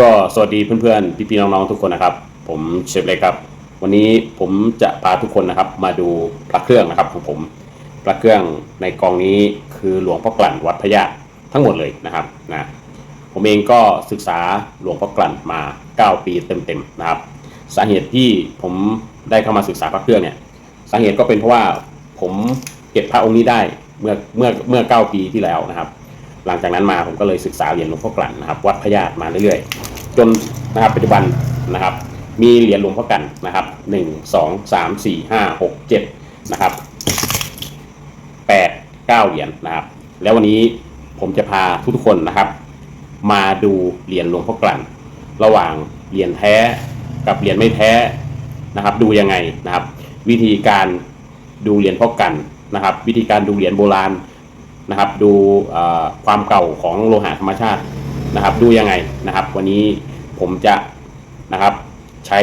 ก็สวัสดีเพื่อนๆ พี่ๆ น้องๆ ทุกคนนะครับ ผมเชฟเล็กครับ วันนี้ผมจะพาทุกคนนะครับ มาดูพระเครื่องนะครับของผมพระเครื่องในกองนี้คือหลวงพ่อกลั่นวัดพระยาทั้งหมดเลยนะครับนะผมเองก็ศึกษาหลวงพ่อกลั่นมา 9 ปีเต็มๆนะครับ สาเหตุที่ผมได้เข้ามาศึกษาพระเครื่องเนี่ยสาเหตุก็เป็นเพราะว่าผมเก็บพระองค์นี้ได้เมื่อเมื่อเมื่อ 9 ปีที่แล้วนะครับ หลังจากนั้นมาผมก็เลยศึกษาเหรียญหลวงพ่อกลั่นนะครับวัดพญาตมาเรื่อยๆ จนนะครับปัจจุบันนะครับ มีเหรียญหลวงพ่อกลั่นนะครับหนึ่งสองสามสี่ห้าหกเจ็ดนะครับแปดเก้าเหรียญนะครับ แล้ววันนี้ผมจะพาทุกๆคนนะครับ มาดูเหรียญหลวงพ่อกลั่น ระหว่างเหรียญแท้กับเหรียญไม่แท้นะครับ ดูยังไงนะครับ วิธีการดูเหรียญพ่อกลั่นนะครับ วิธีการดูเหรียญโบราณ นะครับ ดูความเก่าของโลหะธรรมชาตินะครับ ดูยังไงนะครับ วันนี้ผมจะนะครับใช้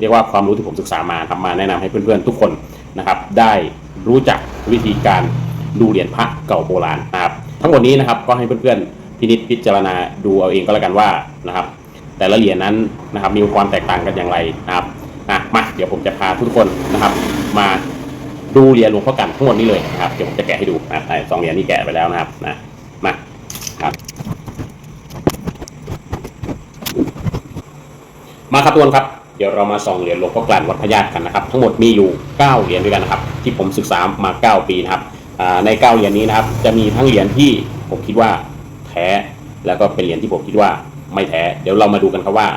เรียกว่าความรู้ที่ผมศึกษามาทำมาแนะนำให้เพื่อนๆทุกคนนะครับ ได้รู้จักวิธีการดูเหรียญพระเก่าโบราณนะครับ ทั้งหมดนี้นะครับก็ให้เพื่อนๆพินิจพิจารณาดูเอาเองก็แล้วกันว่านะครับ แต่ละเหรียญนั้นนะครับมีความแตกต่างกันอย่างไรนะครับอะมาเดี๋ยวผมจะพาทุกคนนะครับ มา ดูเหรียญหลวงพ่อกันทั้งหมดนี้เลยนะครับเดี๋ยวผมจะแกะให้ดูนะไอ้สองเหรียญนี้แกะไปแล้วนะครับนะมาครับมาครับทุกคนครับเดี๋ยวเรามาส่องเหรียญหลวงพ่อกลั่นวัดพระญาติกันนะครับ ทั้งหมดมีอยู่ 9 เหรียญด้วยกันนะครับ ที่ผมศึกษามา 9 ปีนะครับใน 9 เหรียญนี้นะครับ จะมีทั้งเหรียญที่ผมคิดว่าแท้แล้วก็เป็นเหรียญที่ผมคิดว่าไม่แท้ เดี๋ยวเรามาดูกันครับว่า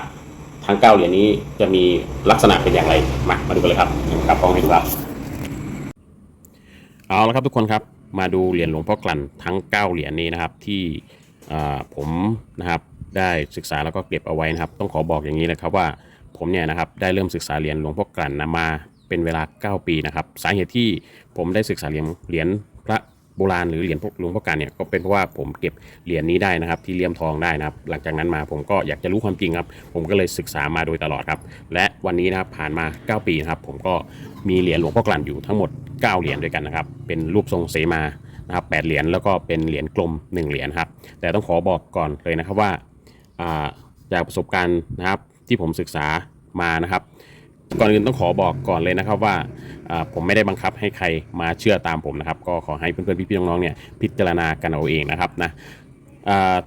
ทั้ง 9 เหรียญนี้จะมีลักษณะเป็นอย่างไรมามาดูกันเลยครับครับกล้องให้ดูครับ เอาละครับทุกคนครับมาดูเหรียญหลวงพ่อกลั่นทั้ง 9 เหรียญนี้นะครับที่ผมนะครับได้ศึกษาแล้วก็เก็บเอาไว้นะครับ ต้องขอบอกอย่างนี้นะครับว่าผมเนี่ยนะครับได้เริ่มศึกษาเหรียญหลวงพ่อกลั่นนะมาเป็นเวลา 9 ปีนะครับ สาเหตุที่ผมได้ศึกษาเหรียญเหรียญ โบราณหรือเหรียญหลวงพ่อกลั่นเนี่ยก็เป็นเพราะว่าผมเก็บเหรียญนี้ได้นะครับ ที่เลี่ยมทองได้นะครับ หลังจากนั้นมาผมก็อยากจะรู้ความจริงครับ ผมก็เลยศึกษามาโดยตลอดครับ และวันนี้นะครับผ่านมา 9 ปีนะครับ ผมก็มีเหรียญหลวงพ่อกลั่นอยู่ทั้งหมด 9 เหรียญด้วยกันนะครับ เป็นรูปทรงเสมานะครับ8เหรียญแล้วก็เป็นเหรียญกลม 1 เหรียญครับ แต่ต้องขอบอกก่อนเลยนะครับว่าอ่าจากประสบการณ์นะครับที่ผมศึกษามานะครับ ก่อนอื่นต้องขอบอกก่อนเลยนะครับว่าผมไม่ได้บังคับให้ใครมาเชื่อตามผมนะครับ ก็ขอให้เพื่อนๆพี่ๆน้องๆเนี่ยพิจารณากันเอาเองนะครับนะ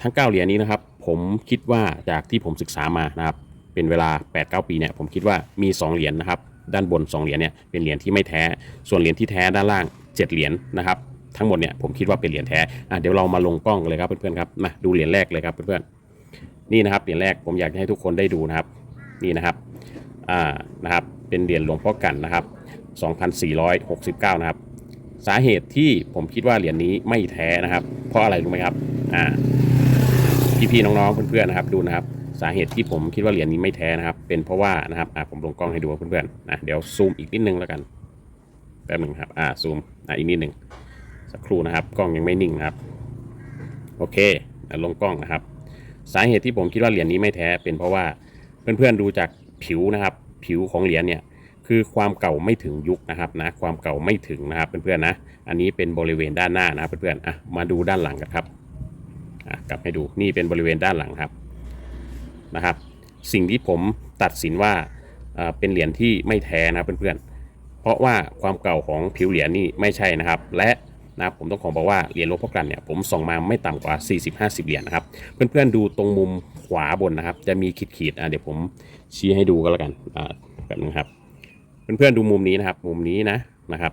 ทั้ง 9 เหรียญนี้นะครับ ผมคิดว่าจากที่ผมศึกษามานะครับ เป็นเวลา 8-9 ปีเนี่ยผมคิดว่ามี 2 เหรียญนะครับ ด้านบน 2 เหรียญเนี่ยเป็นเหรียญที่ไม่แท้ ส่วนเหรียญที่แท้ด้านล่าง 7 เหรียญนะครับทั้งหมดเนี่ยผมคิดว่าเป็นเหรียญแท้อะเดี๋ยวเรามาลงกล้องกันเลยครับเพื่อนๆครับมาดูเหรียญแรกเลยครับเพื่อนๆนี่นะครับเหรียญแรกผมอยากให้ทุกคนได้ดูนะครับนี่นะครับ อ่านะครับเป็นเหรียญหลวงพ่อกันนะครับ 2469 นะครับ สาเหตุที่ผมคิดว่าเหรียญนี้ไม่แท้นะครับ เพราะอะไรรู้ไหมครับอ่าพี่ๆน้องๆเพื่อนๆนะครับดูนะครับ สาเหตุที่ผมคิดว่าเหรียญนี้ไม่แท้นะครับ เป็นเพราะว่านะครับอ่าผมลงกล้องให้ดูเพื่อนๆนะเดี๋ยวซูมอีกนิดนึงแล้วกันแป๊บหนึ่งครับอ่าซูมอ่าอีกนิดหนึ่งสักครู่นะครับกล้องยังไม่นิ่งนะครับ โอเคลงกล้องนะครับ สาเหตุที่ผมคิดว่าเหรียญนี้ไม่แท้เป็นเพราะว่าเพื่อนๆดูจาก ผิวนะครับ ผิวของเหรียญเนี่ยคือความเก่าไม่ถึงยุคนะครับนะความเก่าไม่ถึงนะครับเพื่อนๆนะอันนี้เป็นบริเวณด้านหน้านะครับเพื่อนๆอะมาดูด้านหลังกันครับอะกลับให้ดูนี่เป็นบริเวณด้านหลังครับนะครับ สิ่งที่ผมตัดสินว่าเป็นเหรียญที่ไม่แท้นะเพื่อนๆเพราะว่าความเก่าของผิวเหรียญนี่ไม่ใช่นะครับ และ นะครับผมต้องขอบอกว่าเหรียญหลวงพ่อกลั่นเนี่ยผมส่องมาไม่ต่ำกว่า 40-50 เหรียญนะครับเพื่อนๆดูตรงมุมขวาบนนะครับ จะมีขีดๆอะเดี๋ยวผมชี้ให้ดูก็แล้วกันอ่าแบบนึงครับเพื่อนๆดูมุมนี้นะครับ มุมนี้นะนะครับ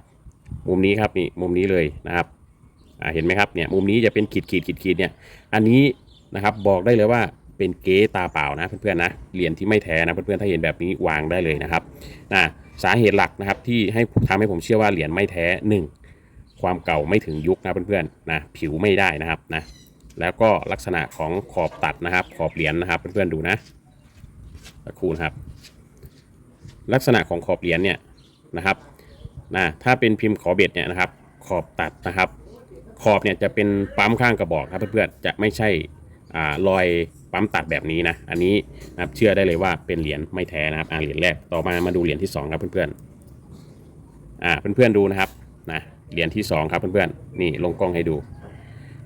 มุมนี้ครับนี่มุมนี้เลยนะครับอ่าเห็นไหมครับเนี่ยมุมนี้จะเป็นขีดขีดขีดขีดเนี่ยอันนี้นะครับบอกได้เลยว่าเป็นเก๊ตาเปล่านะเพื่อนๆนะเหรียญที่ไม่แท้นะเพื่อนๆถ้าเห็นแบบนี้วางได้เลยนะครับนะสาเหตุหลักนะครับที่ให้ทำให้ผมเชื่อว่าเหรียญไม่แท้หนึ่ง ความเก่าไม่ถึงยุคนะเพื่อนๆนะผิวไม่ได้นะครับนะแล้วก็ลักษณะของขอบตัดนะครับ ขอบเหรียญนะครับเพื่อนๆดูนะสักครู่นะครับ ลักษณะของขอบเหรียญเนี่ยนะครับนะถ้าเป็นพิมพ์ขอเบ็ดเนี่ยนะครับ ขอบตัดนะครับ ขอบเนี่ยจะเป็นปั๊มข้างกระบอกครับเพื่อนๆจะไม่ใช่อ่ารอยปั๊มตัดแบบนี้นะอันนี้นะครับเชื่อได้เลยว่าเป็นเหรียญไม่แท้นะครับอ่าเหรียญแรกต่อมามาดูเหรียญที่สองครับเพื่อนๆอ่าเพื่อนๆดูนะครับนะ เหรียญที่สองครับเพื่อนๆนี่ลงกล้องให้ดู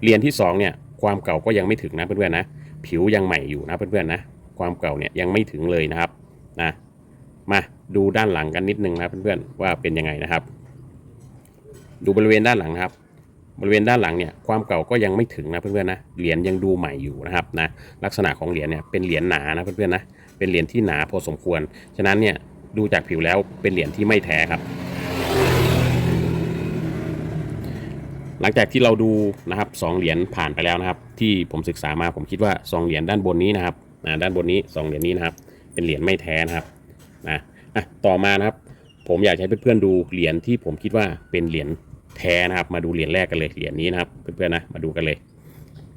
เหรียญที่สองเนี่ยความเก่าก็ยังไม่ถึงนะเพื่อนๆนะผิวยังใหม่อยู่นะเพื่อนๆนะความเก่าเนี่ยยังไม่ถึงเลยนะครับนะมาดูด้านหลังกันนิดนึงนะเพื่อนๆว่าเป็นยังไงนะครับ ดูบริเวณด้านหลังนะครับ บริเวณด้านหลังเนี่ยความเก่าก็ยังไม่ถึงนะเพื่อนๆนะเหรียญยังดูใหม่อยู่นะครับนะลักษณะของเหรียญเนี่ยเป็นเหรียญหนานะเพื่อนๆนะเป็นเหรียญที่หนาพอสมควร ฉะนั้นเนี่ยดูจากผิวแล้วเป็นเหรียญที่ไม่แท้ครับ หลังจากที่เราดูนะครับสองเหรียญผ่านไปแล้วนะครับ ที่ผมศึกษามาผมคิดว่าสองเหรียญด้านบนนี้นะครับอ่าด้านบนนี้สองเหรียญนี้นะครับ เป็นเหรียญไม่แท้นะครับนะอะต่อมานะครับ ผมอยากให้เพื่อนๆดูเหรียญที่ผมคิดว่าเป็นเหรียญแท้นะครับ มาดูเหรียญแรกกันเลยเหรียญนี้นะครับเพื่อนๆนะมาดูกันเลย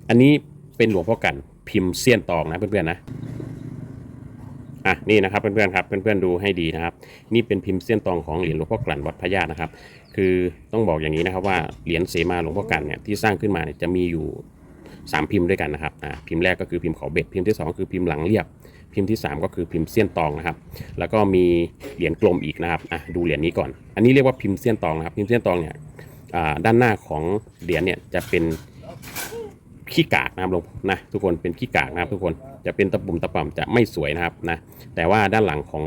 อันนี้เป็นหลวงพ่อกันพิมพ์เสี้ยนตองนะเพื่อนๆนะ อะนี่นะครับเพื่อนๆครับเพื่อนๆดูให้ดีนะครับ นี่เป็นพิมพ์เส้นตองของเหรียญหลวงพ่อกลั่นวัดพระญาตินะครับ คือต้องบอกอย่างนี้นะครับว่าเหรียญเสมาหลวงพ่อกลั่นเนี่ยที่สร้างขึ้นมาเนี่ยจะมีอยู่ 3 พิมพ์ด้วยกันนะครับอ่าพิมพ์แรกก็คือพิมพ์เขาเบ็ดพิมพ์ที่ 2 คือพิมพ์หลังเรียบ พิมพ์ที่ 3 ก็คือพิมพ์เส้นตองนะครับ แล้วก็มีเหรียญกลมอีกนะครับอะดูเหรียญนี้ก่อน อันนี้เรียกว่าพิมพ์เส้นตองนะครับ พิมพ์เส้นตองเนี่ยอ่าด้านหน้าของเหรียญเนี่ยจะเป็น ขี้กากนะครับลงนะทุกคนเป็นขี้กากนะครับทุกคนจะเป็นตะปุ่มตะป่ำจะไม่สวยนะครับนะแต่ว่าด้านหลังของ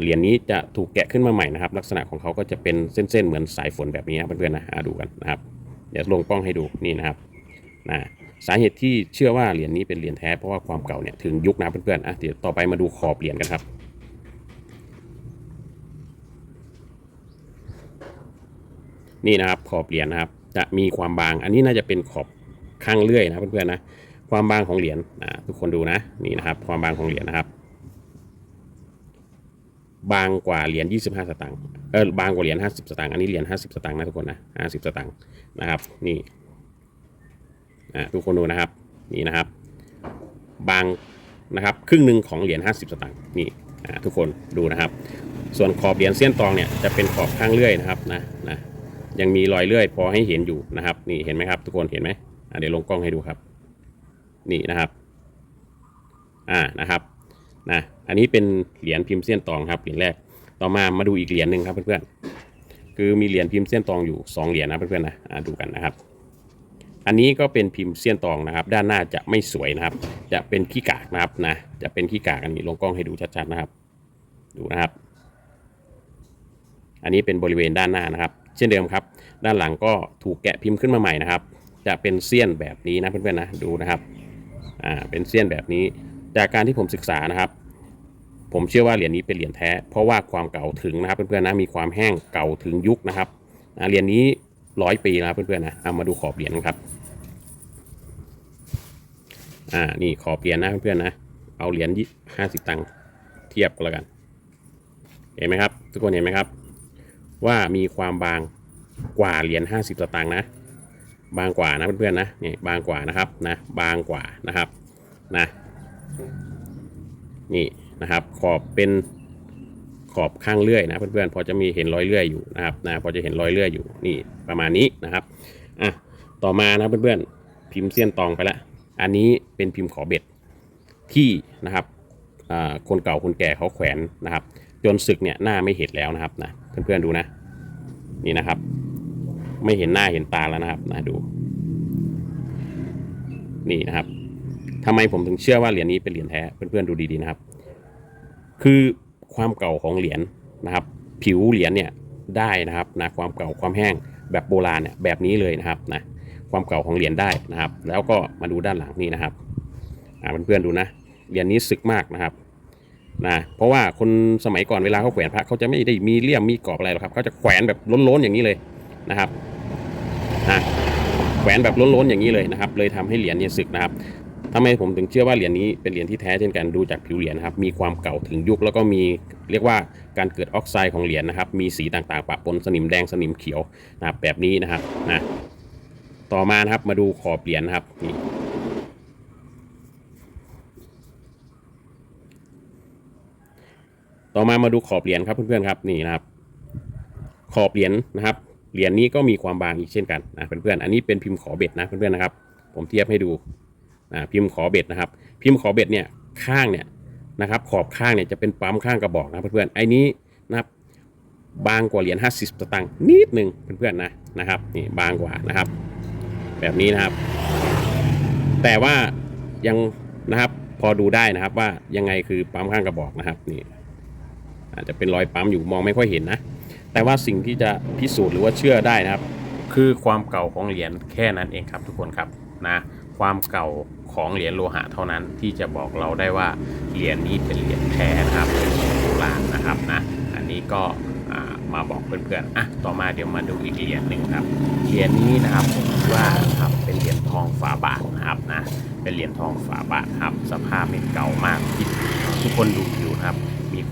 เหรียญนี้จะถูกแกะขึ้นมาใหม่นะครับ ลักษณะของเขาก็จะเป็นเส้นๆเหมือนสายฝนแบบนี้นะเพื่อนๆนะาดูกันนะครับเดี๋ยวลงกล้องให้ดูนี่นะครับนะสาเหตุที่เชื่อว่าเหรียญนี้เป็นเหรียญแท้เพราะว่าความเก่าเนี่ยถึงยุคนะเพื่อนๆอะเดี๋ยวต่อไปมาดูขอบเหรียญกันครับนี่นะครับขอบเหรียญนะครับ จะมีความบางอันนี้น่าจะเป็นขอบ ข้างเลื่อยนะเพื่อนๆนะความบางของเหรียญทุกคนดูนะนี่นะครับความบางของเหรียญนะครับบางกว่าเหรียญ25 สตางค์เออบางกว่าเหรียญ50 สตางค์อันนี้เหรียญ50 สตางค์นะทุกคนนะ50 สตางค์นะครับนี่อ่าทุกคนดูนะครับนี่นะครับ บางนะครับครึ่งหนึ่งของเหรียญ50 สตางค์นี่อ่าทุกคนดูนะครับ ส่วนขอบเหรียญเส้ยนตองเนี่ยจะเป็นขอบข้างเลื่อยนะครับนะนะยังมีรอยเลื่อยพอให้เห็นอยู่นะครับ นี่เห็นไหมครับ ทุกคนเห็นไหม เดี๋ยวลงกล้องให้ดูครับ นี่นะครับ อ่านะครับนะอันนี้เป็นเหรียญพิมพ์เส้นตองครับเหรียญแรก ต่อมามาดูอีกเหรียญหนึ่งครับเพื่อนๆคือมีเหรียญพิมพ์เส้นตองอยู่ 2 เหรียญนะเพื่อนๆนะดูกันนะครับ อันนี้ก็เป็นพิมพ์เส้นตองนะครับ ด้านหน้าจะไม่สวยนะครับ จะเป็นขี้กากนะครับนะจะเป็นขี้กากอันนี้ลงกล้องให้ดูชัดๆนะครับ ดูนะครับ อันนี้เป็นบริเวณด้านหน้านะครับ เช่นเดิมครับ ด้านหลังก็ถูกแกะพิมพ์ขึ้นมาใหม่นะครับ จะเป็นเสี้ยนแบบนี้นะเพื่อนๆนะดูนะครับอ่าเป็นเสี้ยนแบบนี้ จากการที่ผมศึกษานะครับ ผมเชื่อว่าเหรียญนี้เป็นเหรียญแท้ เพราะว่าความเก่าถึงนะครับเพื่อนๆนะมีความแห้งเก่าถึงยุคนะครับเหรียญนี้ร้อยปีแล้วเพื่อนๆนะเอามาดูขอบเหรียญครับอ่านี่ขอบเหรียญนะเพื่อนๆนะเอาเหรียญห้าสิบตังค์เทียบกันแล้วกัน เห็นไหมครับ ทุกคนเห็นไหมครับ ว่ามีความบางกว่าเหรียญห้าสิบสตางค์นะ บางกว่านะเพื่อนๆนะนี่บางกว่านะครับนะบางกว่านะครับนะนี่นะครับ ขอบเป็นขอบข้างเลื่อยนะเพื่อนๆพอจะมีเห็นรอยเลื่อยอยู่นะครับนะพอจะเห็นรอยเลื่อยอยู่นี่ประมาณนี้นะครับอะต่อมานะเพื่อนๆพิมพ์เสี้ยนตองไปแล้วอันนี้เป็นพิมพ์ขอเบ็ดที่นะครับอ่าคนเก่าคนแก่เขาแขวนนะครับ จนศึกเนี่ยหน้าไม่เห็นแล้วนะครับนะเพื่อนๆดูนะนี่นะครับ ไม่เห็นหน้าเห็นตาแล้วนะครับนะดู นี่นะครับทำไมผมถึงเชื่อว่าเหรียญนี้เป็นเหรียญแท้เพื่อนๆดูดีๆนะครับ คือความเก่าของเหรียญนะครับ ผิวเหรียญเนี่ยได้นะครับนะความเก่าความแห้งแบบโบราณเนี่ยแบบนี้เลยนะครับนะความเก่าของเหรียญได้นะครับ แล้วก็มาดูด้านหลังนี่นะครับอ่าเพื่อนๆดูนะเหรียญนี้สึกมากนะครับนะเพราะว่าคนสมัยก่อนเวลาเขาแขวนพระเขาจะไม่ได้มีเลี่ยมมีกรอบอะไรหรอกครับเขาจะแขวนแบบล้นๆอย่างนี้เลยนะครับ นะแขวนแบบล้นๆอย่างนี้เลยนะครับ เลยทำให้เหรียญเนี่ยสึกนะครับทำไมผมถึงเชื่อว่าเหรียญนี้เป็นเหรียญที่แท้เช่นกันดูจากผิวเหรียญนะครับมีความเก่าถึงยุคแล้วก็มีเรียกว่าการเกิดออกไซด์ของเหรียญนะครับ มีสีต่างๆปะปนสนิมแดงสนิมเขียวนะครับแบบนี้นะครับนะต่อมานะครับมาดูขอบเหรียญนะครับนี่ต่อมามาดูขอบเหรียญครับเพื่อนๆครับนี่นะครับ ขอบเหรียญนะครับ เหรียญนี้ก็มีความบางอีกเช่นกันนะเพื่อนๆอันนี้เป็นพิมพ์ขอเบ็ดนะเพื่อนๆนะครับ ผมเทียบให้ดูอ่าพิมพ์ขอเบ็ดนะครับ พิมพ์ขอเบ็ดเนี่ยข้างเนี่ยนะครับ ขอบข้างเนี่ยจะเป็นปั๊มข้างกระบอกนะเพื่อนๆไอ้นี้นะครับบางกว่าเหรียญ50สตางค์นิดหนึ่งเพื่อนๆนะนะครับนี่บางกว่านะครับ แบบนี้นะครับ แต่ว่ายังนะครับพอดูได้นะครับว่ายังไงคือปั๊มข้างกระบอกนะครับนี่อาจจะเป็นรอยปั๊มอยู่มองไม่ค่อยเห็นนะ แต่ว่าสิ่งที่จะพิสูจน์หรือว่าเชื่อได้นะครับ คือความเก่าของเหรียญแค่นั้นเองครับทุกคนครับนะความเก่าของเหรียญโลหะเท่านั้นที่จะบอกเราได้ว่าเหรียญนี้เป็นเหรียญแท้นะครับเป็นของโบราณนะครับนะอันนี้ก็มาบอกเพื่อนๆอะต่อมาเดี๋ยวมาดูอีกเหรียญหนึ่งครับเหรียญนี้นะครับผมว่าครับเป็นเหรียญทองฝาบาทนะครับนะเป็นเหรียญทองฝาบาทครับสภาพเนี่เก่ามากทุกคนดูผิวนะครับ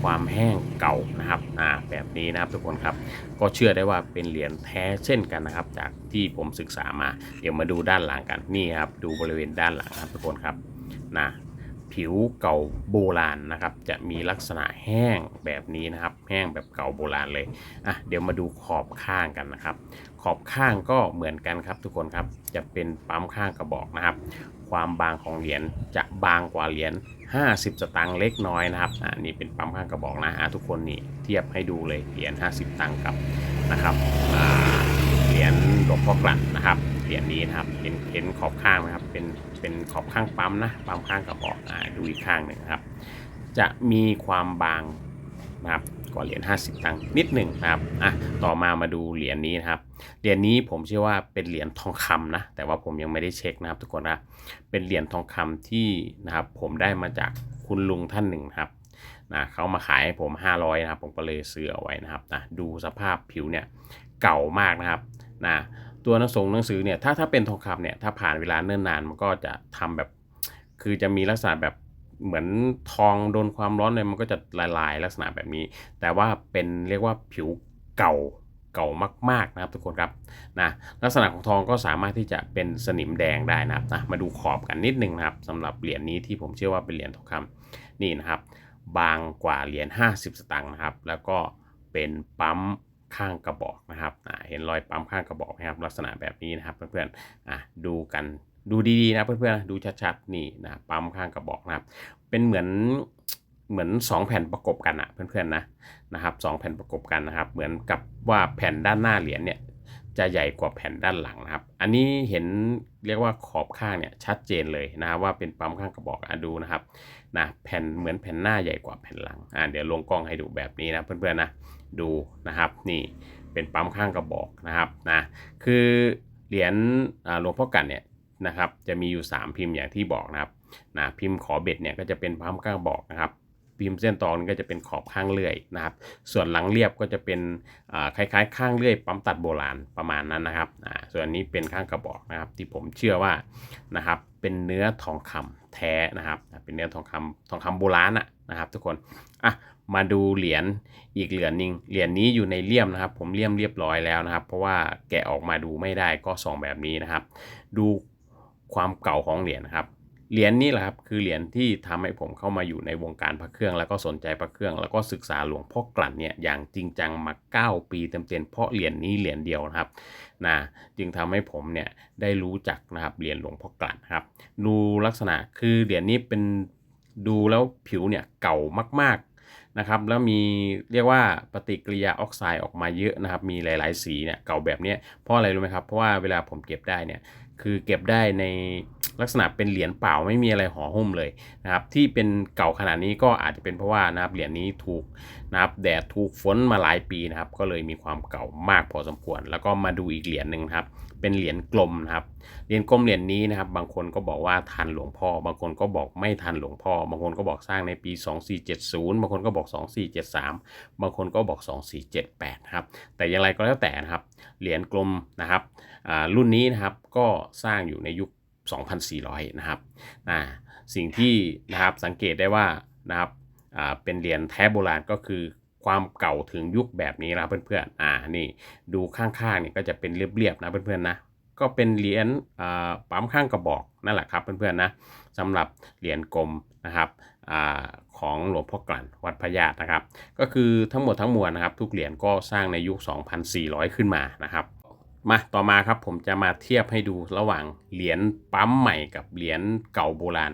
ความแห้งเก่านะครับอ่าแบบนี้นะครับทุกคนครับก็เชื่อได้ว่าเป็นเหรียญแท้เช่นกันนะครับ จากที่ผมศึกษามา เดี๋ยวมาดูด้านหลังกันนี่ครับดูบริเวณด้านหลังครับทุกคนครับนะผิวเก่าโบราณนะครับ จะมีลักษณะแห้งแบบนี้นะครับ แห้งแบบเก่าโบราณเลยอะเดี๋ยวมาดูขอบข้างกันนะครับ ขอบข้างก็เหมือนกันครับทุกคนครับจะเป็นปั๊มข้างกระบอกนะครับ ความบางของเหรียญจะบางกว่าเหรียญ50 สตางค์เล็กน้อยนะครับอ่านี่เป็นปั๊มข้างกระบอกนะอ่าทุกคนนี่เทียบให้ดูเลยเหรียญ50 ตังค์กับนะครับเหรียญหลวงพ่อกลั่นนะครับเหรียญนี้นะครับเห็นเห็นขอบข้างนะครับเป็นเป็นขอบข้างปั๊มนะปั๊มข้างกระบอกอ่าดูอีกข้างหนึ่งครับ จะมีความบางนะครับ กว่าเหรียญ50 ตังค์นิดหนึ่งนะครับอะต่อมามาดูเหรียญนี้นะครับเหรียญนี้ผมเชื่อว่าเป็นเหรียญทองคำนะแต่ว่าผมยังไม่ได้เช็คนะครับ ทุกคนนะเป็นเหรียญทองคำที่นะครับผมได้มาจากคุณลุงท่านหนึ่งครับนะเขามาขายให้ผม 500นะครับผมก็เลยซื้อเอาไว้นะครับนะดูสภาพผิวเนี่ยเก่ามากนะครับนะตัวหนังสงหนังสือเนี่ยถ้าถ้าเป็นทองคำเนี่ยถ้าผ่านเวลาเนิ่นนานมันก็จะทำแบบ คือจะมีลักษณะแบบ เหมือนทองโดนความร้อนเลยมันก็จะละลายลักษณะแบบนี้ แต่ว่าเป็นเรียกว่าผิวเก่าเก่ามาก ๆ นะครับทุกคนครับนะลักษณะของทองก็สามารถที่จะเป็นสนิมแดงได้นะครับนะมาดูขอบกันนิดนึงนะครับสำหรับเหรียญนี้ที่ผมเชื่อว่าเป็นเหรียญทองคำนี่นะครับ บางกว่าเหรียญ50 สตางค์นะครับ แล้วก็เป็นปั๊มข้างกระบอกนะครับเห็นรอยปั๊มข้างกระบอกไหมครับ ลักษณะแบบนี้นะครับเพื่อนๆดูกัน ดูดีๆนะเพื่อนๆดูชัดๆนี่นะปั๊มข้างกระบอกนะครับ เป็นเหมือนเหมือน 2 แผ่นประกบกันอะเพื่อนๆนะนะครับสองแผ่นประกบกันนะครับ เหมือนกับว่าแผ่นด้านหน้าเหรียญเนี่ยจะใหญ่กว่าแผ่นด้านหลังนะครับ อันนี้เห็นเรียกว่าขอบข้างเนี่ยชัดเจนเลยนะครับว่าเป็นปั๊มข้างกระบอกอะดูนะครับนะแผ่นเหมือนแผ่นหน้าใหญ่กว่าแผ่นหลังอ่าเดี๋ยวลงกล้องให้ดูแบบนี้นะเพื่อนๆนะดูนะครับนี่เป็นปั๊มข้างกระบอกนะครับนะคือเหรียญหลวงพ่อกันเนี่ย นะครับ จะมีอยู่ 3 พิมพ์อย่างที่บอกนะครับนะพิมพ์ขอเบ็ดเนี่ยก็จะเป็นปั๊มข้างบอกนะครับ พิมพ์เส้นตอนก็จะเป็นขอบข้างเลื่อยนะครับ ส่วนหลังเรียบก็จะเป็นอ่าคล้ายๆ ข้างเลื่อยปั๊มตัดโบราณประมาณนั้นนะครับอ่าส่วนนี้เป็นข้างกระบอกนะครับ ที่ผมเชื่อว่านะครับเป็นเนื้อทองคำแท้นะครับ เป็นเนื้อทองคำทองคำโบราณอะนะครับ ทุกคนอะมาดูเหรียญอีกเหรียญหนึงเหรียญนี้อยู่ในเลี่ยมนะครับ ผมเลี่ยมเรียบร้อยแล้วนะครับ เพราะว่าแกะออกมาดูไม่ได้ก็ส่องแบบนี้นะครับ ดู ความเก่าของเหรียญนะครับ เหรียญนี้แหละครับคือเหรียญที่ทำให้ผมเข้ามาอยู่ในวงการพระเครื่อง แล้วก็สนใจพระเครื่อง แล้วก็ศึกษาหลวงพ่อกลั่นเนี่ยอย่างจริงจังมา 9 ปีเต็มๆเพราะเหรียญนี้เหรียญเดียวนะครับนะจึงทำให้ผมเนี่ยได้รู้จักนะครับเหรียญหลวงพ่อกลั่นครับดูลักษณะคือเหรียญนี้เป็นดูแล้วผิวเนี่ยเก่ามากๆนะครับแล้วมีเรียกว่าปฏิกิริยาออกไซด์ออกมาเยอะนะครับ มีหลาย ๆ สีเนี่ยเก่าแบบนี้เพราะอะไรรู้ไหมครับเพราะว่าเวลาผมเก็บได้เนี่ย คือเก็บได้ในลักษณะเป็นเหรียญเปล่าไม่มีอะไรห่อหุ้มเลยนะครับที่เป็นเก่าขนาดนี้ก็อาจจะเป็นเพราะว่านะครับเหรียญนี้ถูกนะครับแดดถูกฝนมาหลายปีนะครับก็เลยมีความเก่ามากพอสมควร แล้วก็มาดูอีกเหรียญหนึ่งครับเป็นเหรียญกลมนะครับเหรียญกลมเหรียญนี้นะครับบางคนก็บอกว่าทันหลวงพ่อ บางคนก็บอกไม่ทันหลวงพ่อ บางคนก็บอกสร้างในปี 2470 บางคนก็บอก 2473 บางคนก็บอก 2478นะครับแต่อย่างไรก็แล้วแต่นะครับเหรียญกลมนะครับ รุ่นนี้นะครับก็สร้างอยู่ในยุค 2,400 นะครับอ่าสิ่งที่นะครับสังเกตได้ว่านะครับอ่าเป็นเหรียญแท้โบราณก็คือความเก่าถึงยุคแบบนี้นะเพื่อนๆ อ่า นี่ดูข้างๆเนี่ยก็จะเป็นเรียบๆนะเพื่อนๆนะ ก็เป็นเหรียญปั๊มข้างกระบอกนั่นแหละครับเพื่อนๆนะสำหรับเหรียญกลมนะครับอ่าของหลวงพ่อกลั่นวัดพระญาตนะครับ ก็คือทั้งหมดทั้งมวลนะครับ ทุกเหรียญก็สร้างในยุค 2,400 ขึ้นมานะครับ มาต่อมาครับผมจะมาเทียบให้ดูระหว่างเหรียญปั๊มใหม่กับเหรียญเก่าโบราณ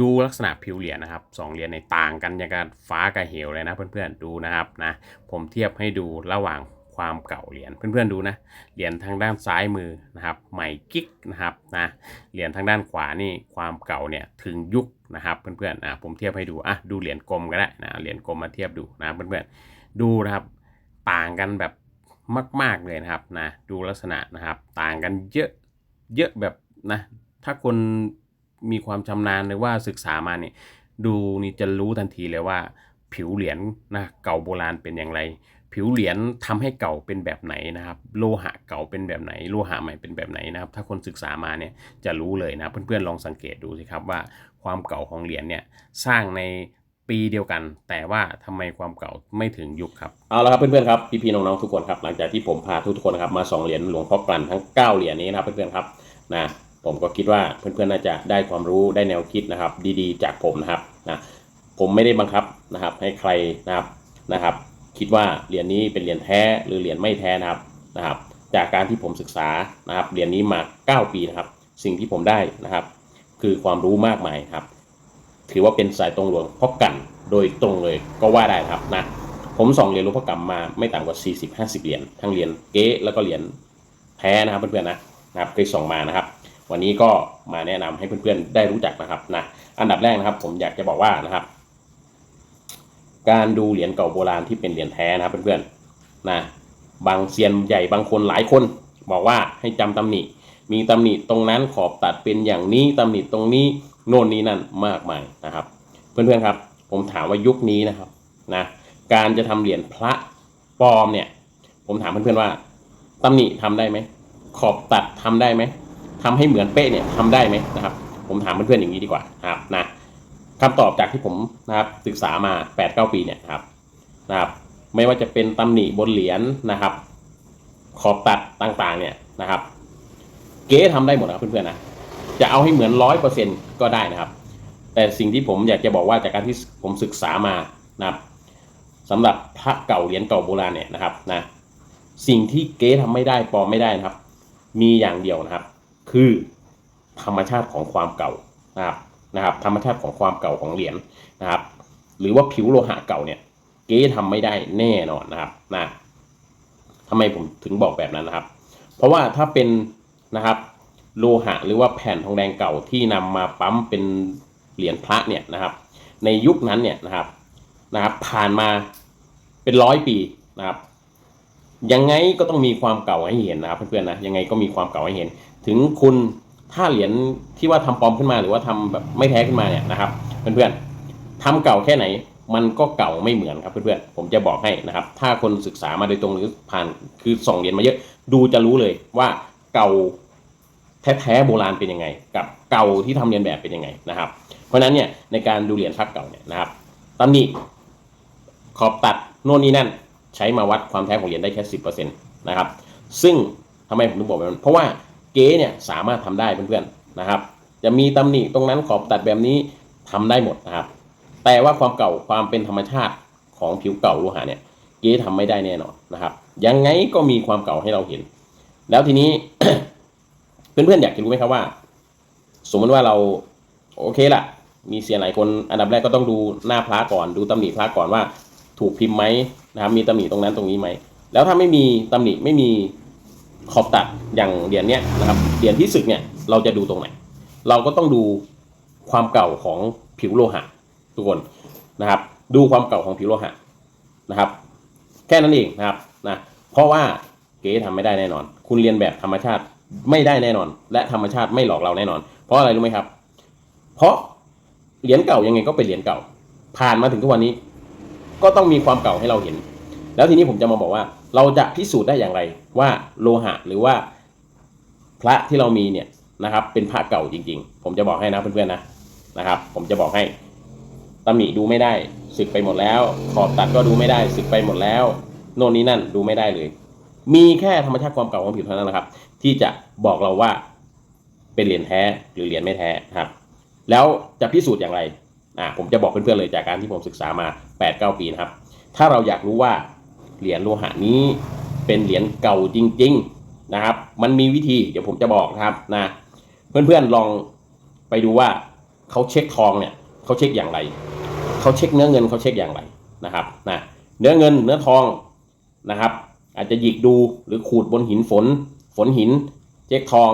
ดูลักษณะผิวเหรียญนะครับสองเหรียญในต่างกันอย่างกับฟ้ากับเหวเลยนะเพื่อนๆดูนะครับนะผมเทียบให้ดูระหว่างความเก่าเหรียญเพื่อนๆดูนะเหรียญทางด้านซ้ายมือนะครับใหม่กิ๊กนะครับนะเหรียญทางด้านขวานี่ความเก่าเนี่ยถึงยุคนะครับเพื่อนๆอะผมเทียบให้ดูอะดูเหรียญกลมก็ได้นะเหรียญกลมมาเทียบดูนะเพื่อนๆดูนะครับต่างกันแบบ มาก ๆเลยนะครับนะดูลักษณะนะครับต่างกันเยอะเยอะแบบนะถ้าคนมีความชำนาญหรือว่าศึกษามาเนี่ยดูนี่จะรู้ทันทีเลยว่า ผิวเหรียญนะเก่าโบราณเป็นอย่างไร ผิวเหรียญทำให้เก่าเป็นแบบไหนนะครับ โลหะเก่าเป็นแบบไหน โลหะใหม่เป็นแบบไหนนะครับ ถ้าคนศึกษามาเนี่ยจะรู้เลยนะเพื่อนๆลองสังเกตดูสิครับว่าความเก่าของเหรียญเนี่ยสร้างใน ปีเดียวกัน แต่ว่าทำไมความเก่าไม่ถึงยุคครับเอาละครับเพื่อนๆครับพี่ๆน้องๆทุกคนครับหลังจากที่ผมพาทุกๆคนครับมาสองเหรียญหลวงพ่อกลั่นทั้ง 9 เหรียญนี้นะครับเพื่อนๆครับนะผมก็คิดว่าเพื่อนๆน่าจะได้ความรู้ได้แนวคิดนะครับ ดีๆ จากผมนะครับนะผมไม่ได้บังคับนะครับให้ใครนะครับนะครับ คิดว่าเหรียญนี้เป็นเหรียญแท้หรือเหรียญไม่แท้นะครับนะครับ จากการที่ผมศึกษานะครับเหรียญนี้มา 9 ปีนะครับ สิ่งที่ผมได้นะครับ คือความรู้มากมายครับ ถือว่าเป็นสายตรงหลวงพ่อกันโดยตรงเลยก็ว่าได้ครับนะผมส่องเหรียญหลวงพ่อกำมมาไม่ต่ำกว่า 40-50 เหรียญทั้งเหรียญเก๊แล้วก็เหรียญแท้นะครับเพื่อนๆนะนะครับเคยส่องมานะครับ วันนี้ก็มาแนะนำให้เพื่อนๆได้รู้จักนะครับนะอันดับแรกนะครับ ผมอยากจะบอกว่านะครับ การดูเหรียญเก่าโบราณที่เป็นเหรียญแท้นะครับเพื่อนๆนะบางเซียนใหญ่บางคนหลายคน บอกว่าให้จำตำหนิมีตำหนิตรงนั้นขอบตัดเป็นอย่างนี้ตำหนิตรงนี้ โน่นนี้นั่นมากมายนะครับ เพื่อนๆครับ ผมถามว่ายุคนี้นะครับนะการจะทำเหรียญพระปลอมเนี่ย ผมถามเพื่อนๆว่าตำหนิทำได้ไหมขอบตัดทำได้ไหมทำให้เหมือนเป๊ะเนี่ยทำได้ไหมนะครับ ผมถามเพื่อนๆอย่างนี้ดีกว่าครับนะคำตอบจากที่ผมนะครับศึกษามา8-9ปีเนี่ยครับนะครับ ไม่ว่าจะเป็นตำหนิบนเหรียญนะครับ ขอบตัดต่างๆเนี่ยนะครับ เก๊ทำได้หมดนะเพื่อนๆนะ จะเอาให้เหมือนร้อยเปอร์เซ็นก็ได้นะครับ แต่สิ่งที่ผมอยากจะบอกว่าจากการที่ผมศึกษามานะครับสำหรับพระเก่าเหรียญเก่าโบราณเนี่ยนะครับนะสิ่งที่เก๊ทำไม่ได้ปลอมไม่ได้นะครับ มีอย่างเดียวนะครับ คือธรรมชาติของความเก่านะครับนะครับ ธรรมชาติของความเก่าของเหรียญนะครับ หรือว่าผิวโลหะเก่าเนี่ย เก๊ทำไม่ได้แน่นอนนะครับนะทำไมผมถึงบอกแบบนั้นนะครับ เพราะว่าถ้าเป็นนะครับ โลหะหรือว่าแผ่นทองแดงเก่าที่นำมาปั๊มเป็นเหรียญพระเนี่ยนะครับ ในยุคนั้นเนี่ยนะครับนะครับ ผ่านมาเป็นร้อยปีนะครับ ยังไงก็ต้องมีความเก่าให้เห็นนะครับเพื่อนๆนะยังไงก็มีความเก่าให้เห็น ถึงคุณถ้าเหรียญที่ว่าทำปลอมขึ้นมาหรือว่าทำแบบไม่แท้ขึ้นมาเนี่ยนะครับ เพื่อนๆทำเก่าแค่ไหนมันก็เก่าไม่เหมือนครับเพื่อนๆ ผมจะบอกให้นะครับ ถ้าคนศึกษามาโดยตรงหรือผ่านคือส่องเหรียญมาเยอะ ดูจะรู้เลยว่าเก่า แท้ๆโบราณเป็นยังไง กับเก่าที่ทำเรียนแบบเป็นยังไงนะครับ เพราะฉะนั้นเนี่ยในการดูเหรียญพระเก่าเนี่ยนะครับตำหนิขอบตัดโน่นนี่นั่นใช้มาวัดความแท้ของเหรียญได้แค่สิบเปอร์เซ็นต์นะครับ ซึ่งทำไมผมถึงบอกแบบนั้นเพราะว่าเก๊เนี่ยสามารถทำได้เพื่อนๆนะครับ จะมีตำหนิตรงนั้นขอบตัดแบบนี้ทำได้หมดนะครับ แต่ว่าความเก่าความเป็นธรรมชาติของผิวเก่าโลหะเนี่ยเก๊ทำไม่ได้แน่นอนนะครับ ยังไงก็มีความเก่าให้เราเห็น แล้วทีนี้ เพื่อนๆอยากจะรู้ไหมครับว่า สมมติว่าเราโอเคละมีเสียหลายคนอันดับแรกก็ต้องดูหน้าพระก่อนดูตำหนิพระก่อนว่า ถูกพิมพ์ไหมนะครับมีตำหนิตรงนั้นตรงนี้ไหมแล้วถ้าไม่มีตำหนิไม่มีขอบตัดอย่างเหรียญเนี้ยนะครับเหรียญที่สึกเนี่ยเราจะดูตรงไหน เราก็ต้องดูความเก่าของผิวโลหะ ทุกคนนะครับ ดูความเก่าของผิวโลหะนะครับ แค่นั้นเองนะครับนะเพราะว่าเก๋ทำไม่ได้แน่นอน คุณเรียนแบบธรรมชาติ ไม่ได้แน่นอน และธรรมชาติไม่หลอกเราแน่นอน เพราะอะไรรู้ไหมครับ เพราะเหรียญเก่ายังไงก็เป็นเหรียญเก่า ผ่านมาถึงทุกวันนี้ ก็ต้องมีความเก่าให้เราเห็น แล้วทีนี้ผมจะมาบอกว่า เราจะพิสูจน์ได้อย่างไรว่าโลหะหรือว่าพระที่เรามีเนี่ยนะครับ เป็นพระเก่าจริง ๆ ผมจะบอกให้นะเพื่อนๆนะนะครับ ผมจะบอกให้ตำหนิดูไม่ได้สึกไปหมดแล้ว ขอบตัดก็ดูไม่ได้สึกไปหมดแล้ว โน่นนี้นั่นดูไม่ได้เลย มีแค่ธรรมชาติความเก่าของผิวเท่านั้นนะครับ ที่จะบอกเราว่าเป็นเหรียญแท้หรือเหรียญไม่แท้ครับ แล้วจะพิสูจน์อย่างไรอ่าผมจะบอกเพื่อนๆเลยจากการที่ผมศึกษามา 8-9 ปีนะครับ ถ้าเราอยากรู้ว่าเหรียญโลหะนี้เป็นเหรียญเก่าจริง ๆนะครับ มันมีวิธีเดี๋ยวผมจะบอกนะครับนะเพื่อนๆลองไปดูว่าเขาเช็คทองเนี่ยเขาเช็คอย่างไรเขาเช็คเนื้อเงินเขาเช็คอย่างไรนะครับนะเนื้อเงินเนื้อทองนะครับ อาจจะหยิกดูหรือขูดบนหินฝน ฝนหินเช็คทอง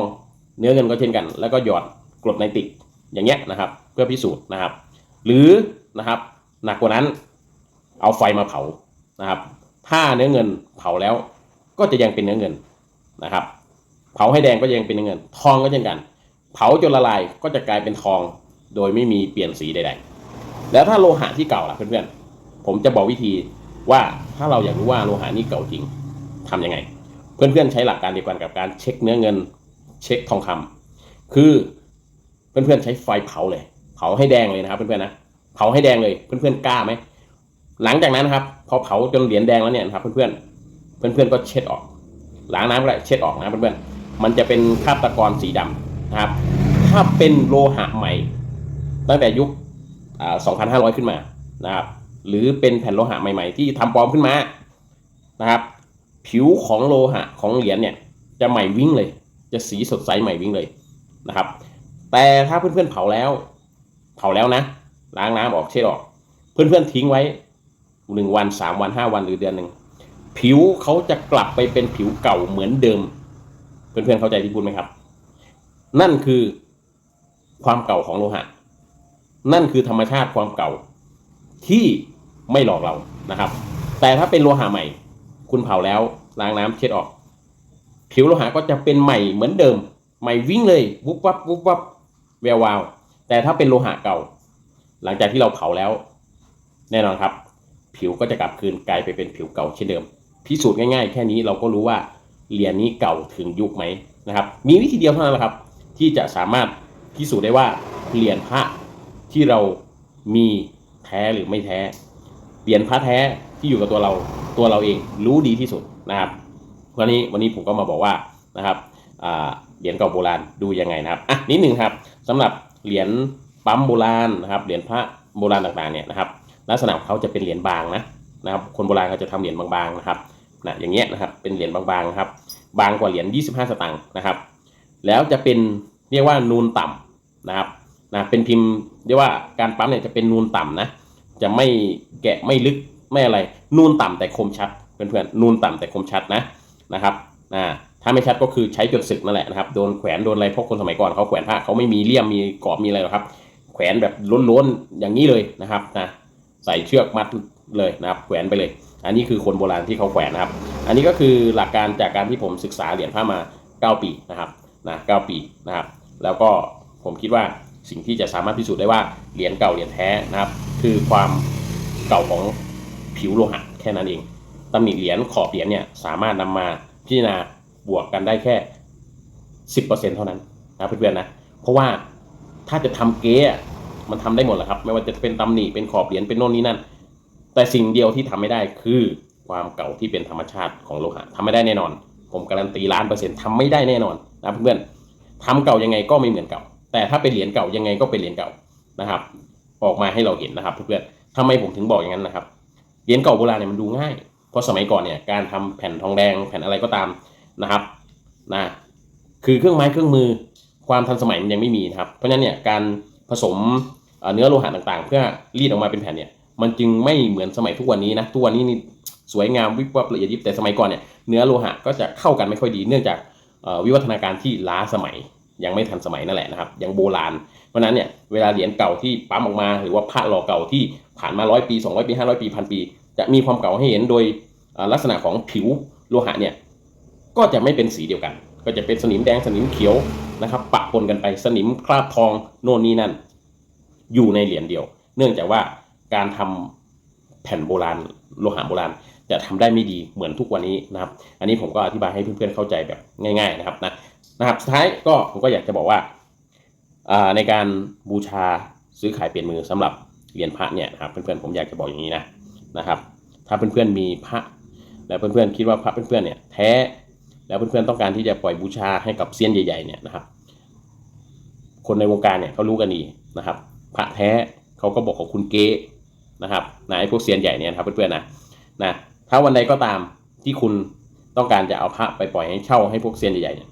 เนื้อเงินก็เช่นกัน แล้วก็หยอดกรดไนติกอย่างเงี้ยนะครับ เพื่อพิสูจน์นะครับ หรือนะครับหนักกว่านั้นเอาไฟมาเผานะครับ ถ้าเนื้อเงินเผาแล้วก็จะยังเป็นเนื้อเงินนะครับ เผาให้แดงก็ยังเป็นเนื้อเงิน ทองก็เช่นกัน เผาจนละลายก็จะกลายเป็นทองโดยไม่มีเปลี่ยนสีใด ๆ แล้วถ้าโลหะที่เก่าล่ะเพื่อนๆผมจะบอกวิธีว่าถ้าเราอยากรู้ว่าโลหะนี้เก่าจริงทำยังไง เพื่อนๆใช้หลักการเดียวกันกับการเช็คเนื้อเงิน เช็คทองคำคือเพื่อนๆใช้ไฟเผาเลย เผาให้แดงเลยนะครับเพื่อนๆนะเผาให้แดงเลยเพื่อนๆกล้าไหมหลังจากนั้นนะครับพอเผาจนเหรียญแดงแล้วเนี่ยนะครับ เพื่อนๆเพื่อนๆก็เช็ดออกล้างน้ำก็ได้เช็ดออกนะเพื่อนๆมันจะเป็นคราบตะกอนสีดำนะครับ ถ้าเป็นโลหะใหม่ ตั้งแต่ยุค 2,500 ขึ้นมานะครับ หรือเป็นแผ่นโลหะใหม่ๆ ที่ทำปลอมขึ้นมานะครับ ผิวของโลหะของเหรียญเนี่ยจะใหม่วิ่งเลย จะสีสดใสใหม่วิ่งเลยนะครับ แต่ถ้าเพื่อนๆเผาแล้ว เผาแล้วนะ ล้างน้ำออกเช็ดออก เพื่อนๆทิ้งไว้หนึ่งวันสามวันห้าวันหรือเดือนหนึ่งผิวเขาจะกลับไปเป็นผิวเก่าเหมือนเดิม เพื่อนๆเข้าใจที่พูดไหมครับ นั่นคือความเก่าของโลหะ นั่นคือธรรมชาติความเก่าที่ไม่หลอกเรานะครับ แต่ถ้าเป็นโลหะใหม่ คุณเผาแล้วล้างน้ำเช็ดออก ผิวโลหะก็จะเป็นใหม่เหมือนเดิม ใหม่วิ่งเลยวุบวับวุบวับแวววาว แต่ถ้าเป็นโลหะเก่า หลังจากที่เราเผาแล้ว แน่นอนครับ ผิวก็จะกลับคืนกลายไปเป็นผิวเก่าเช่นเดิม พิสูจน์ง่ายๆ แค่นี้เราก็รู้ว่าเหรียญนี้เก่าถึงยุคไหมนะครับ มีวิธีเดียวเท่านั้นแหละครับ ที่จะสามารถพิสูจน์ได้ว่าเหรียญพระที่เรามีแท้หรือไม่แท้เหรียญพระแท้ ที่อยู่กับตัวเราตัวเราเองรู้ดีที่สุดนะครับวันนี้วันนี้ผมก็มาบอกว่านะครับเหรียญเก่าโบราณดูยังไงนะครับอะนิดหนึ่งครับสำหรับเหรียญปั๊มโบราณนะครับเหรียญพระโบราณต่างๆเนี่ยนะครับลักษณะของเขาจะเป็นเหรียญบางนะนะครับคนโบราณเขาจะทำเหรียญบางๆนะครับนะอย่างเงี้ยนะครับเป็นเหรียญบางๆนะครับบางกว่าเหรียญ25 สตางค์นะครับ แล้วจะเป็นเรียกว่านูนต่ำนะครับนะเป็นพิมพ์เรียกว่าการปั๊มเนี่ยจะเป็นนูนต่ำนะจะไม่แกะไม่ลึก ไม่อะไรนูนต่ำแต่คมชัดเพื่อนๆนูนต่ำแต่คมชัดนะนะครับนะถ้าไม่ชัดก็คือใช้จนสึกนั่นแหละนะครับโดนแขวนโดนอะไรพราะคนสมัยก่อนเขาแขวนผ้าเขาไม่มีเลี่ยมมีกรอบมีอะไรหรอกครับ แขวนแบบล้นๆอย่างนี้เลยนะครับนะใส่เชือกมัดเลยนะครับแขวนไปเลย อันนี้คือคนโบราณที่เขาแขวนนะครับ อันนี้ก็คือหลักการจากการที่ผมศึกษาเหรียญพระมา 9 ปีนะครับนะ9ปีนะครับ แล้วก็ผมคิดว่าสิ่งที่จะสามารถพิสูจน์ได้ว่าเหรียญเก่าเหรียญแท้นะครับ คือความเก่าของ ผิวโลหะแค่นั้นเองตำหนิเหรียญขอบเหรียญเนี่ยสามารถนำมาพิจารณาบวกกันได้แค่ 10%เท่านั้นนะเพื่อนๆนะเพราะว่าถ้าจะทำเก๊ะมันทำได้หมดแหละครับ ไม่ว่าจะเป็นตำหนิเป็นขอบเหรียญเป็นโน่นนี่นั่น แต่สิ่งเดียวที่ทำไม่ได้คือความเก่าที่เป็นธรรมชาติของโลหะทำไม่ได้แน่นอน ผมการันตีล้านเปอร์เซ็นต์ทำไม่ได้แน่นอนนะเพื่อนๆทำเก่ายังไงก็ไม่เหมือนเก่า แต่ถ้าเป็นเหรียญเก่ายังไงก็เป็นเหรียญเก่านะครับ ออกมาให้เราเห็นนะครับเพื่อนๆทำไมผมถึงบอกอย่างนั้นนะครับ เหรียญเก่าโบราณเนี่ยมันดูง่าย เพราะสมัยก่อนเนี่ยการทำแผ่นทองแดงแผ่นอะไรก็ตามนะครับนะคือเครื่องไม้เครื่องมือความทันสมัยมันยังไม่มีนะครับเพราะฉะนั้นเนี่ยการผสมเนื้อโลหะต่างๆ เพื่อรีดออกมาเป็นแผ่นเนี่ยมันจึงไม่เหมือนสมัยทุกวันนี้นะทุกวันนี้นี่สวยงามวิบวับละเอียดยิบแต่สมัยก่อนเนี่ยเนื้อโลหะก็จะเข้ากันไม่ค่อยดีเนื่องจากวิวัฒนาการที่ล้าสมัย ยังไม่ทันสมัยนั่นแหละนะครับ ยังโบราณ เพราะนั้นเนี่ยเวลาเหรียญเก่าที่ปั๊มออกมา หรือว่าพระหล่อเก่าที่ผ่านมาร้อยปี 200 ปี 500 ปีพันปี จะมีความเก่าให้เห็นโดยลักษณะของผิวโลหะเนี่ยก็จะไม่เป็นสีเดียวกัน ก็จะเป็นสนิมแดงสนิมเขียวนะครับปะปนกันไปสนิมคราบทองโน่นนี่นั่น อยู่ในเหรียญเดียว เนื่องจากว่าการทำแผ่นโบราณโลหะโบราณจะทำได้ไม่ดีเหมือนทุกวันนี้นะครับ อันนี้ผมก็อธิบายให้เพื่อนๆเข้าใจแบบง่าย ๆนะครับนะ นะครับสุดท้ายก็ผมก็อยากจะบอกว่าในการบูชาซื้อขายเปลี่ยนมือสำหรับเหรียญพระเนี่ยครับเพื่อนๆผมอยากจะบอกอย่างนี้นะนะครับ ถ้าเพื่อนๆมีพระแล้วเพื่อนๆคิดว่าพระเพื่อนๆเนี่ยแท้แล้วเพื่อนๆต้องการที่จะปล่อยบูชาให้กับเซียนใหญ่ๆเนี่ยนะครับ คนในวงการเนี่ยเขารู้กันดีนะครับ พระแท้เขาก็บอกของคุณเก๊นะครับนะไอ้พวกเซียนใหญ่เนี่ยครับเพื่อนๆนะนะถ้าวันใดก็ตามที่คุณต้องการจะเอาพระไปปล่อยให้เช่าให้พวกเซียนใหญ่ๆเนี่ย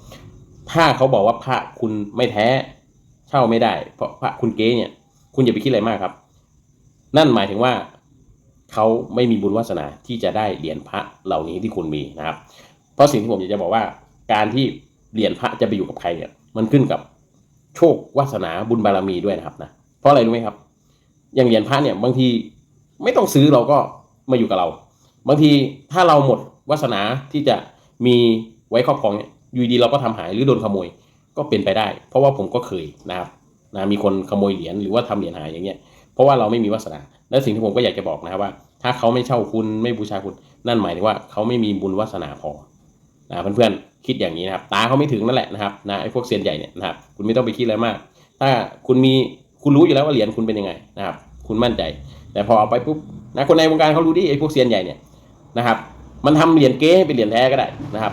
ถ้าเขาบอกว่าพระคุณไม่แท้ เช่าไม่ได้ เพราะพระคุณเก๊เนี่ย คุณอย่าไปคิดอะไรมากครับ นั่นหมายถึงว่าเขาไม่มีบุญวาสนาที่จะได้เหรียญพระเหล่านี้ที่คุณมีนะครับ เพราะสิ่งที่ผมอยากจะบอกว่า การที่เหรียญพระจะไปอยู่กับใครเนี่ย มันขึ้นกับโชควาสนาบุญบารมีด้วยนะครับนะเพราะราะอะไรรู้ไหมครับ อย่างเหรียญพระเนี่ยบางทีไม่ต้องซื้อเราก็มาอยู่กับเรา บางทีถ้าเราหมดวาสนาที่จะมีไว้ครอบครองเนี่ย อยู่ดีเราก็ทำหายหรือโดนขโมยก็เป็นไปได้ เพราะว่าผมก็เคยนะครับนะมีคนขโมยเหรียญหรือว่าทำเหรียญหายอย่างเงี้ยเพราะว่าเราไม่มีวาสนาและสิ่งที่ผมก็อยากจะบอกนะครับว่า ถ้าเขาไม่เช่าคุณไม่บูชาคุณนั่นหมายถึงว่าเขาไม่มีบุญวาสนาพอนะเพื่อนๆคิดอย่างนี้นะครับ ตาเขาไม่ถึงนั่นแหละนะครับนะไอ้พวกเซียนใหญ่เนี่ยนะครับคุณไม่ต้องไปคิดอะไรมาก ถ้าคุณมีคุณรู้อยู่แล้วว่าเหรียญคุณเป็นยังไงนะครับคุณมั่นใจ แต่พอเอาไปปุ๊บนะคนในวงการเขารู้ดิไอ้พวกเซียนใหญ่เนี่ยนะครับมันทำเหรียญเก๊ให้เป็นเหรียญแท้ก็ได้นะครับ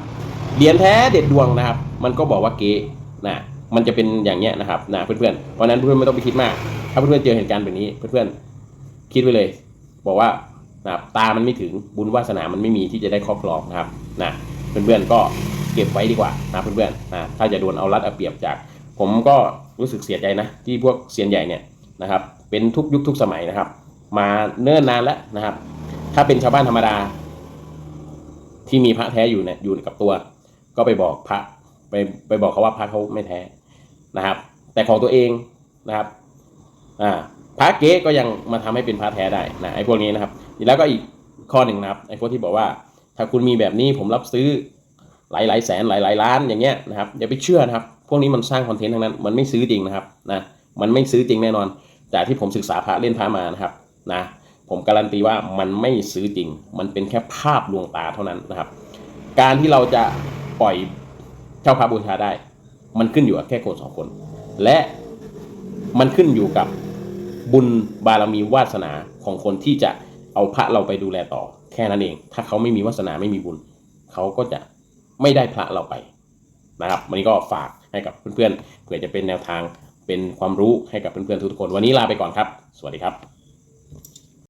เหรียญแท้เด็ดดวงนะครับ มันก็บอกว่าเก๊นะมันจะเป็นอย่างเงี้ยนะครับนะเพื่อนๆเพราะนั้นเพื่อนๆไม่ต้องไปคิดมาก ถ้าเพื่อนๆเจอเหตุการณ์แบบนี้ เพื่อนๆคิดไว้เลย บอกว่านะตามันไม่ถึงบุญวาสนามันไม่มีที่จะได้ครอบครองนะครับนะเพื่อนๆก็เก็บไว้ดีกว่านะเพื่อนๆนะถ้าจะโดนเอารัดเอาเปรียบจาก ผมก็รู้สึกเสียใจนะ ที่พวกเซียนใหญ่เนี่ยนะครับ เป็นทุกยุคทุกสมัยนะครับ มาเนิ่นนานแล้วนะครับ ถ้าเป็นชาวบ้านธรรมดา ที่มีพระแท้อยู่เนี่ยอยู่กับตัว ก็ไปบอกพระไปไปบอกเขาว่าพระเขาไม่แท้นะครับ แต่ของตัวเองนะครับอ่าพระเก๊ก็ยังมาทำให้เป็นพระแท้ได้นะไอ้พวกนี้นะครับแล้วก็อีกข้อหนึ่งนะครับไอ้พวกที่บอกว่า ถ้าคุณมีแบบนี้ผมรับซื้อหลายหลายแสนหลายหลายล้านอย่างเงี้ยนะครับอย่าไปเชื่อนะครับ พวกนี้มันสร้างคอนเทนต์ทั้งนั้นมันไม่ซื้อจริงนะครับนะมันไม่ซื้อจริงแน่นอน จากที่ผมศึกษาพระเล่นพระมานะครับนะผมการันตีว่ามันไม่ซื้อจริง มันเป็นแค่ภาพลวงตาเท่านั้นนะครับ การที่เราจะ ปล่อยเช่าพระบูชาได้ มันขึ้นอยู่กับแค่คนสองคน และมันขึ้นอยู่กับบุญบารมีวาสนาของคนที่จะเอาพระเราไปดูแลต่อ แค่นั้นเอง ถ้าเขาไม่มีวาสนาไม่มีบุญ เขาก็จะไม่ได้พระเราไปนะครับวันนี้ก็ฝากให้กับเพื่อนๆเผื่อจะเป็นแนวทางเป็นความรู้ให้กับเพื่อนๆทุกคน วันนี้ลาไปก่อนครับ สวัสดีครับ